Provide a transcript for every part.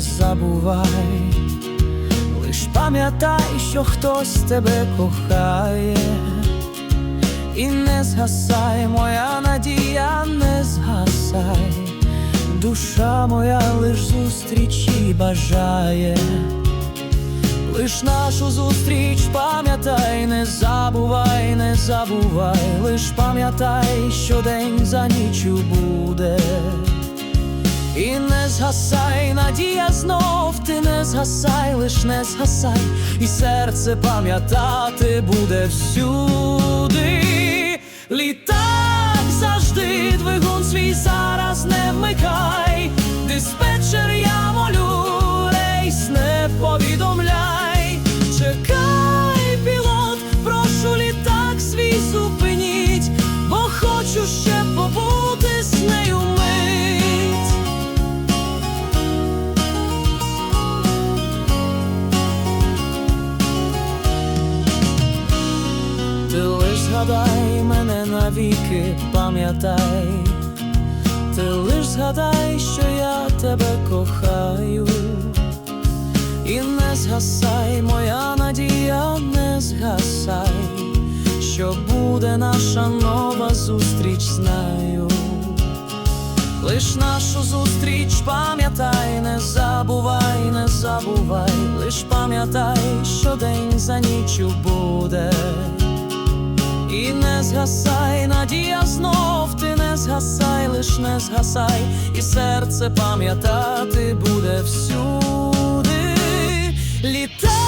забувай, лиш пам'ятай, що хтось тебе кохає, і не згасай, моя надія, не згасай, душа моя лиш зустрічі бажає. Лиш нашу зустріч пам'ятай, не забувай, не забувай, лиш пам'ятай, що день за ніччю буде. Згасай, надія знов, ти не згасай, лиш не згасай, і серце пам'ятати буде всюди. Літак завжди, двигун свій зараз не вмикай, диспетчер я молю, рейс не повідомляй, згадай мене навіки, пам'ятай, ти лиш згадай, що я тебе кохаю, і не згасай, моя надія, не згасай, що буде наша нова зустріч, знаю. Лиш нашу зустріч пам'ятай, не забувай, не забувай, лиш пам'ятай, що день за ніччю буде. І не згасай, надія знов, ти не згасай, лиш не згасай, і серце пам'ятати буде всюди. Літак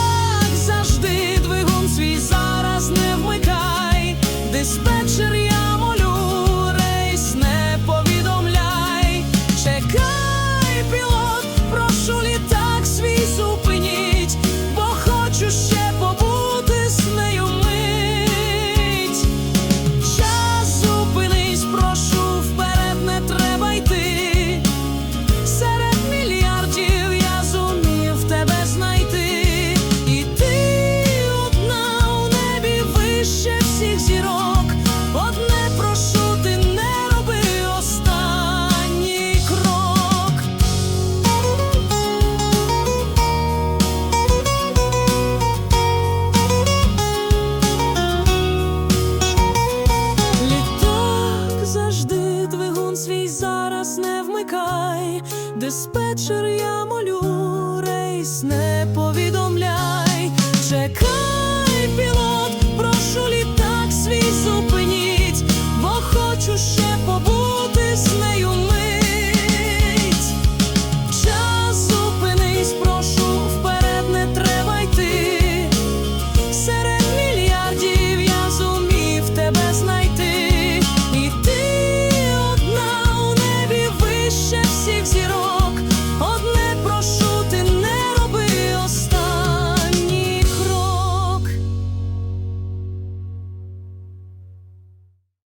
диспетчер я молю, рейс не повідомляй,